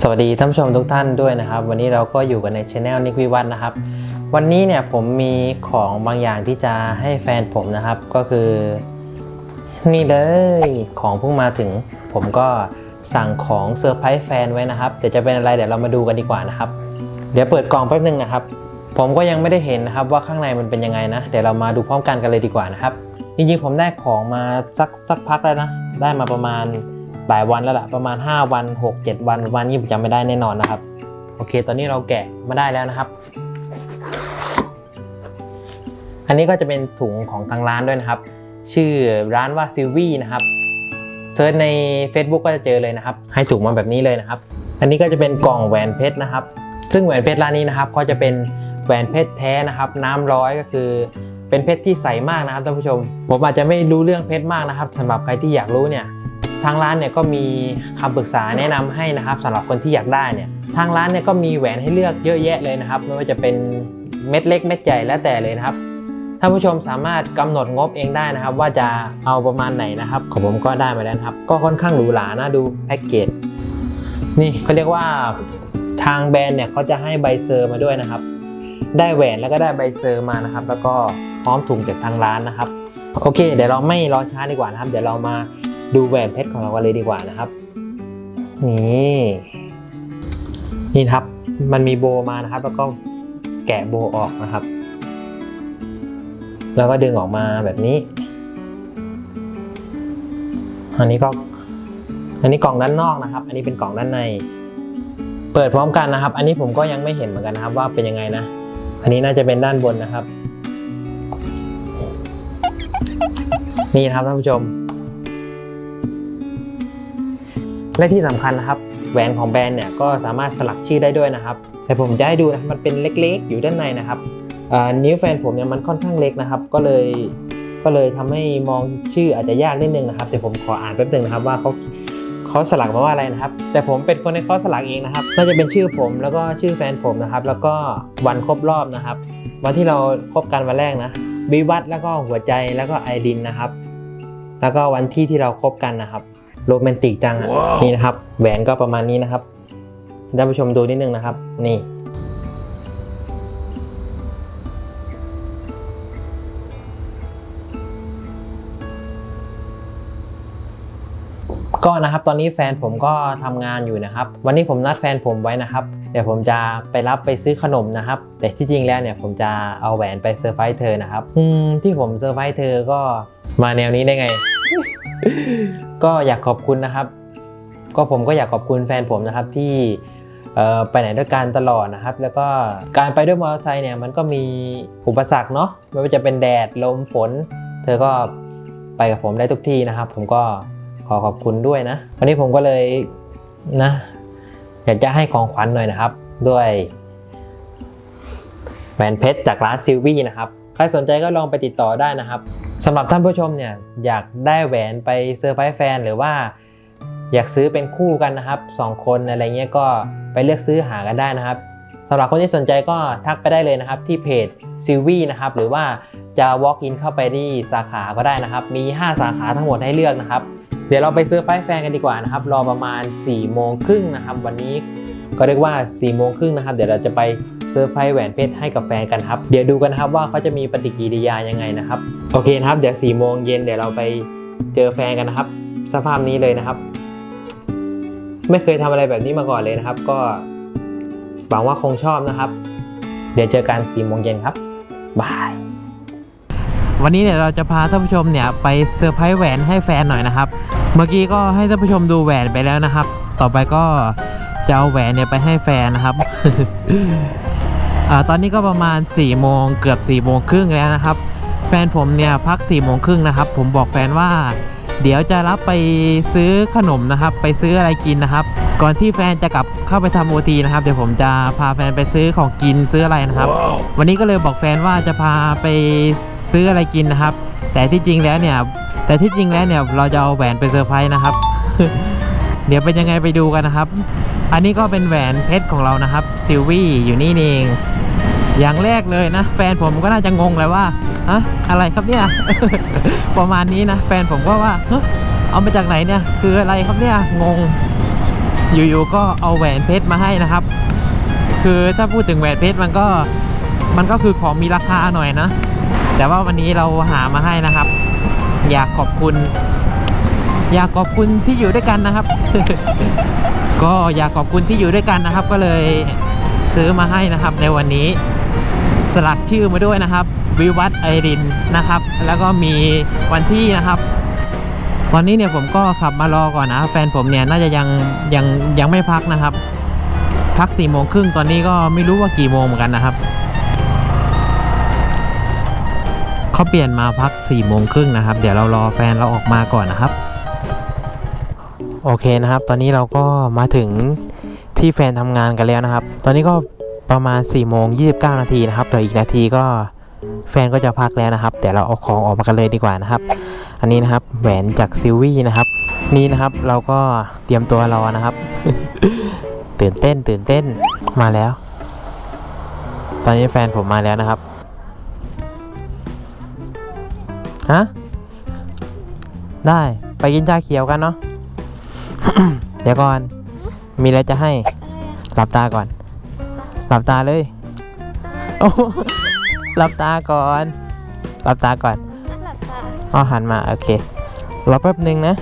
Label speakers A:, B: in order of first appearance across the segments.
A: สวัสดีท่านผู้ชมทุกท่านด้วยนะครับ วันนี้เราก็อยู่กันในช anel นิกวิวัฒน์นะครับ วันนี้เนี่ยผมมีของบางอย่างที่จะให้แฟนผมนะครับ ก็คือ นี่เลยของเพิ่งมาถึง ผมก็สั่งของเซอร์ไพรส์แฟนไว้นะครับแต่จะเป็นอะไรเดี๋ยวเรามาดูกันดีกว่านะครับ เดี๋ยวเปิดกล่องแป๊บนึงนะครับ ผมก็ยังไม่ได้เห็นนะครับว่าข้างในมันเป็นยังไงนะ เดี๋ยวเรามาดูพร้อมกันกันเลยดีกว่านะครับจริงๆผมได้ของมาสักสักพักแล้วนะ ได้มาประมาณ หลายวันแล้วล่ะประมาณ 5 วัน 6 7 วันวันนี้ผมจำไม่ได้แน่นอนนะครับ โอเค ตอนนี้เราแกะมาได้แล้วนะครับ อันนี้ก็จะเป็นถุงของทางร้านด้วยนะครับ ชื่อร้านว่าซิลวี่นะครับเซิร์ชใน Facebook ก็จะเจอเลยนะครับ ให้ถุงมาแบบนี้เลยนะครับ อันนี้ก็จะเป็นกล่องแหวนเพชรนะครับ ซึ่งแหวนเพชรร้านนี้นะครับก็จะเป็นแหวนเพชรแท้นะครับ น้ำร้อยก็คือเป็นเพชรที่ใสมากนะครับท่านผู้ชมผมอาจจะไม่รู้เรื่องเพชรมากนะครับสำหรับใครที่อยากรู้เนี่ย ทางร้านเนี่ยก็มีคำปรึกษาแนะนำให้นะครับสำหรับคนที่อยากได้เนี่ยทางร้านเนี่ยก็มีแหวนให้เลือกเยอะแยะเลยนะครับ ไม่ว่าจะเป็นเม็ดเล็กเม็ดใหญ่แล้วแต่เลยนะครับท่านผู้ชมสามารถกำหนดงบเองได้นะครับ ว่าจะเอาประมาณไหนนะครับของผมก็ได้มาแล้วครับ ก็ค่อนข้างหรูหรานะดูแพ็กเกจนี่เขาเรียกว่าทางแบรนด์เนี่ยเขาจะให้ใบเซอร์มาด้วยนะครับ ได้แหวนแล้วก็ได้ใบเซอร์มานะครับ แล้วก็พร้อมถุงจากทางร้านนะครับ โอเค เดี๋ยวเราไม่รอช้าดีกว่านะครับ เดี๋ยวเรามา ดูแหวนเพชรของเรากันเลยดีกว่านะครับ นี่นี่ครับ มันมีโบมานะครับ แล้วก็แกะโบออกนะครับ แล้วก็ดึงออกมาแบบนี้ อันนี้ก็ อันนี้กล่องด้านนอกนะครับ อันนี้เป็นกล่องด้านใน เปิดพร้อมกันนะครับ อันนี้ผมก็ยังไม่เห็นเหมือนกันนะครับ ว่าเป็นยังไงนะ อันนี้น่าจะเป็นด้านบนนะครับ นี่นะครับท่านผู้ชม และที่สำคัญนะครับแหวนของแบรนด์เนี่ยก็สามารถสลักชื่อได้ด้วยนะครับ แต่ผมจะให้ดูนะมันเป็นเล็กๆ อยู่ด้านในนะครับนิ้วแฟนผมเนี่ยมันค่อนข้างเล็กนะครับ ก็เลยก็เลยทำให้มองชื่ออาจจะยากนิดนึงนะครับแต่ผมขออ่านแป๊บนึงนะครับว่าเขาเขาสลักมาว่าอะไรนะครับ แต่ผมเป็นคนในเขาสลักเองนะครับ น่าจะเป็นชื่อผมแล้วก็ชื่อแฟนผมนะครับ แล้วก็วันครบรอบนะครับ วันที่เราคบกันวันแรกนะวิวัฒแล้วก็หัวใจแล้วก็ไอรินนะครับ แล้วก็วันที่ที่เราคบกันนะครับ โรแมนติกจังอะนี่นะครับ แหวนก็ประมาณนี้นะครับท่านผู้ชมดูนิดนึงนะครับ นี่ ก็นะครับตอนนี้แฟนผมก็ทำงานอยู่นะครับ วันนี้ผมนัดแฟนผมไว้นะครับ เดี๋ยวผมจะไปรับไปซื้อขนมนะครับ แต่ที่จริงแล้วเนี่ยผมจะเอาแหวนไปเซอร์ไพรส์เธอนะครับอืมที่ผมเซอร์ไพรส์เธอก็มาแนวนี้ได้ไง ก็อยากขอบคุณนะครับ ก็ผมก็อยากขอบคุณแฟนผมนะครับที่ไปไหนด้วยกันตลอดนะครับ แล้วก็การไปด้วยมอเตอร์ไซค์เนี่ยมันก็มีอุปสรรคเนาะไม่ว่าจะเป็นแดดลมฝน เธอก็ไปกับผมได้ทุกที่นะครับ ผมก็ ขอขอบคุณด้วยนะ วันนี้ผมก็เลยนะอยากจะให้ของขวัญหน่อยนะครับ ด้วยแหวนเพชรจากร้านซิลวี่นะครับ ใครสนใจก็ลองไปติดต่อได้นะครับสำหรับท่านผู้ชมเนี่ยอยากได้แหวนไปเซอร์ไพรส์แฟนหรือว่า อยากซื้อเป็นคู่กันนะครับสองคนอะไรเงี้ยก็ไปเลือกซื้อหากันได้นะครับสำหรับคนที่สนใจก็ทักไปได้เลยนะครับ ที่เพจซิลวี่นะครับหรือว่าจะ walk in เข้าไปที่สาขาก็ได้นะครับ มี 5 สาขาทั้งหมดให้เลือกนะครับ เดี๋ยวเราไปซื้อร์ไพรส์แฟนกันดีกว่านะครับ รอประมาณ4ี่โมงครึ่งนะครับ วันนี้ก็เรียกว่า4ี่โมงครึ่งนะครับ เดี๋ยวเราจะไปเซอร์ไพรส์แหวนเพชรให้กับแฟนกันครับ เดี๋ยวดูกันนะครับว่าเขาจะมีปฏิกิริยายังไงนะครับ โอเคนะครับ เดี๋ยว4ี่โมงเย็นเดี๋ยวเราไปเจอแฟนกันนะครับ สภาพนี้เลยนะครับ ไม่เคยทำอะไรแบบนี้มาก่อนเลยนะครับ ก็หวังว่าคงชอบนะครับ เดี๋ยวเจอกัน4ี่โมงเย็นครับบาย วันนี้เนี่ยเราจะพาท่านผู้ชมเนี่ยไปเซอร์ไพรส์แหวนให้แฟนหน่อยนะครับ เมื่อกี้ก็ให้ท่านผู้ชมดูแหวนไปแล้วนะครับ ต่อไปก็จะเอาแหวนเนี่ยไปให้แฟนนะครับ อาตอนนี้ก็ประมาณ4ี่โมงเกือบ4ี่โมงครึ่งแล้วนะครับ แฟนผมเนี่ยพัก4ี่โมงครึ่งนะครับ ผมบอกแฟนว่า เดี๋ยวจะรับไปซื้อขนมนะครับ ไปซื้ออะไรกินนะครับ ก่อนที่แฟนจะกลับเข้าไปทำโอทีนะครับ เดี๋ยวผมจะพาแฟนไปซื้อของกินซื้ออะไรนะครับ วันนี้ก็เลยบอกแฟนว่าจะพาไป ซื้ออะไรกินนะครับ แต่ที่จริงแล้วเนี่ย แต่ที่จริงแล้วเนี่ยเราจะเอาแหวนไปเซอร์ไพรส์นะครับ เดี๋ยวเป็นยังไงไปดูกันนะครับ อันนี้ก็เป็นแหวนเพชรของเรานะครับซิลวี่อยู่นี่เอง อย่างแรกเลยนะ แฟนผมก็น่าจะงงเลยว่าอะอะไรครับเนี่ย ประมาณนี้นะแฟนผมก็ว่าเฮ้ยเอามาจากไหนเนี่ย คืออะไรครับเนี่ยงง อยู่ๆก็เอาแหวนเพชรมาให้นะครับ คือถ้าพูดถึงแหวนเพชรมันก็มันก็คือของมีราคาหน่อยนะ แต่ว่าวันนี้เราหามาให้นะครับ อยากขอบคุณ อยากขอบคุณที่อยู่ด้วยกันนะครับ ก็อยากขอบคุณที่อยู่ด้วยกันนะครับ ก็เลยซื้อมาให้นะครับ ในวันนี้สลักชื่อมาด้วยนะครับ วิวัฒไอรินนะครับ แล้วก็มีวันที่นะครับ ตอนนี้เนี่ยผมก็ขับมารอก่อนนะแฟนผมเนี่ยน่าจะยังยังยังไม่พักนะครับ พักสี่โมงครึ่งตอนนี้ก็ไม่รู้ว่ากี่โมงเหมือนกันนะครับ เขาเปลี่ยนมาพักสี่โมงครึ่งนะครับ เดี๋ยวเรารอแฟนเราออกมาก่อนนะครับ โอเคนะครับ ตอนนี้เราก็มาถึงที่แฟนทำงานกันแล้วนะครับ ตอนนี้ก็ประมาณ4ี่โมงยีนาทีนะครับเหลืออีกนาทีก็แฟนก็จะพักแล้วนะครับเดี๋ยวเราเอาของออกมากันเลยดีกว่านะครับ อันนี้นะครับแหวนจากซิลวี่นะครับ นี่นะครับเราก็เตรียมตัวรอนะครับ ตื่นเต้นตื่นเต้นมาแล้ว ตอนนี้แฟนผมมาแล้วนะครับ ฮะ ได้ ไปกินชาเขียวกันเนาะ เดี๋ยวก่อน มีอะไรจะให้ หลับตาก่อน หลับตาเลย โอ้หลับตาก่อน หลับตาก่อน
B: หลับตา
A: อ๋อหันมา โอเค รอแป๊บหนึ่งนะ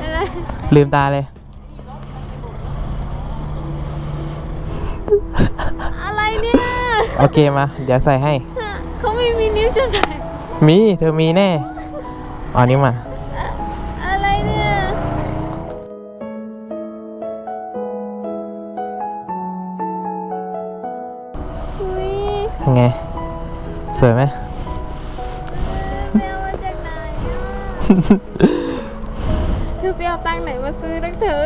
B: อะไร
A: ลืมตาเลย
B: อะไรเนี่ย
A: โอเคมา เดี๋ยวใส่ให้
B: เขาไม่มีนิ้วจะใส่
A: มีเธอมีแน่เอานิ้วมา
B: อะไรเนี่ยอุ้ย
A: ไง สวยไหม
B: แมวมาจากไหนอะเธอไปเอาตังค์ไหนมาซื้อนักเธอ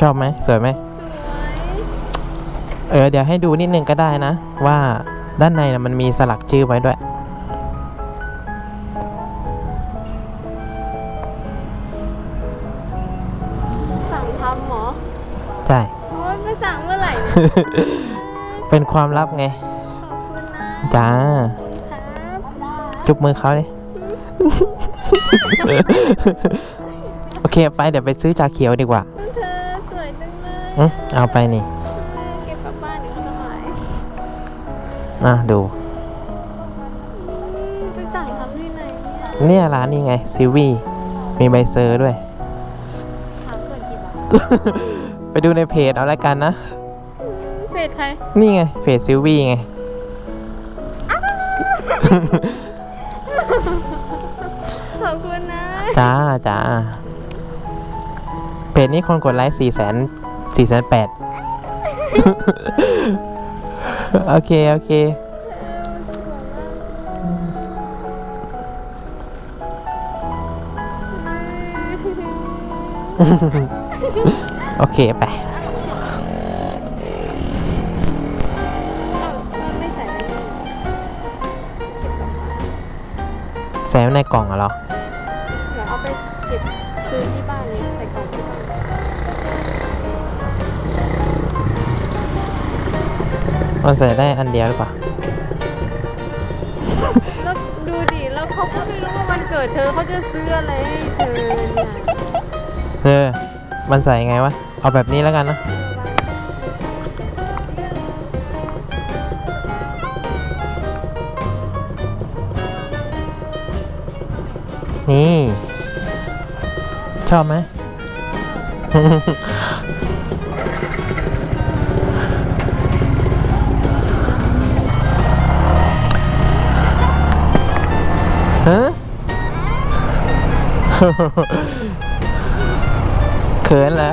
A: ชอบไหมสวยไหม
B: สวย
A: เออเดี๋ยวให้ดูนิดนึงก็ได้นะ ว่าด้านในนะมันมีสลักชื่อไว้ด้วย
B: สั่งทำเหรอ
A: ใช่
B: โอ้ยไปสั่งเมื่อไหร่เนี่ย
A: เป็นความลับไง
B: ขอบคุณนะ
A: จ้า
B: ครับ
A: จุบมือเขาเลย โอเค ไปเดี๋ยวไปซื้อชาเขียวดีกว่า
B: เธอสวยจังเลย
A: อืมเอาไปนี่
B: อะ
A: ดู
B: ไปสั่งทำที่ไหนเนี่ย
A: เนี่ยร้านนี้ไงซิวีมีใบเซอร์ด้วย
B: ถามก่อนกี่บาท
A: ไปดูในเพจเอาละกันนะ
B: เพจใคร
A: นี่ไงเพจซิวีไง
B: ขอบคุณนะ
A: จ้าจ้าเพจนี้คนกดไลค์สี่แสนสี่แสนแปด โอเค โอเค โอเค ไป
B: ใส่
A: ใส่ไว้ในกล่องอะเหรอ
B: เดี๋ยวเอาไปเก็บคืนที่บ้าน
A: มันใส่ได้อันเดียวหรือเปล่า
B: แล้วดูดิแล้วเขาก็ไม่รู้ว่าวันเกิดเธอเขาจะซื้ออะไรให้เธอเนี่ย
A: เออมันใส่ไงวะ เอาแบบนี้แล้วกันนะ นี่ ชอบไหม เขินเหรอ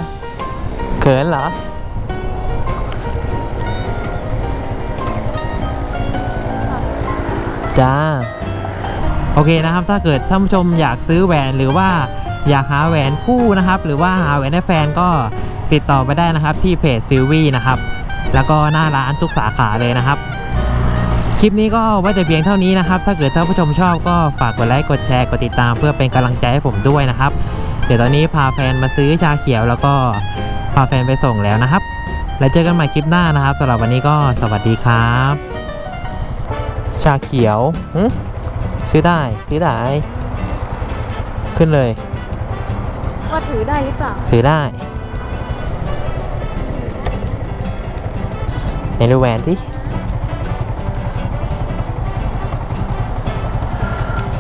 A: เขินเหรอจ้าโอเคนะครับ ถ้าเกิดท่านผู้ชมอยากซื้อแหวนหรือว่าอยากหาแหวนคู่นะครับ หรือว่าหาแหวนให้แฟนก็ติดต่อไปได้นะครับที่เพจซิลวี่นะครับ แล้วก็หน้าร้านทุกสาขาเลยนะครับ ลิปนี้ก็ไว้แต่เพียงเท่านี้นะครับ ถ้าเกิดท่านผู้ชมชอบก็ฝากกดไลค์กดแชร์กดติดตาม เพื่อเป็นกำลังใจให้ผมด้วยนะครับ เดี๋ยวตอนนี้พาแฟนมาซื้อชาเขียวแล้วก็พาแฟนไปส่งแล้วนะครับ แล้วเจอกันใหม่คลิปหน้านะครับสำหรับวันนี้ก็สวัสดีครับ ชาเขียวหึซิซื้อได้ซื้อได้ ขึ้นเลย
B: ว่าถือได้หรือเปล่า
A: ซื้อได้ไหนดูแหวนที่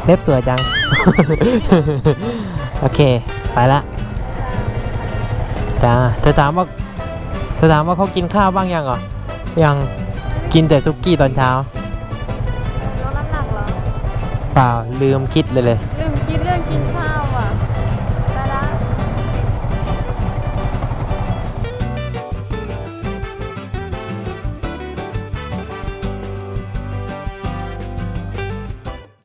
A: เล็บสวยจัง โอเค ไปละจ้าเธอถามว่าเธอถามว่าเขากินข้าวบ้างยังเหรอ ยังกินแต่ซุกี้ตอนเช้า
B: ลดน้ำหนักเหรอ
A: เปล่าลืมคิดเลยเลย
B: ลืม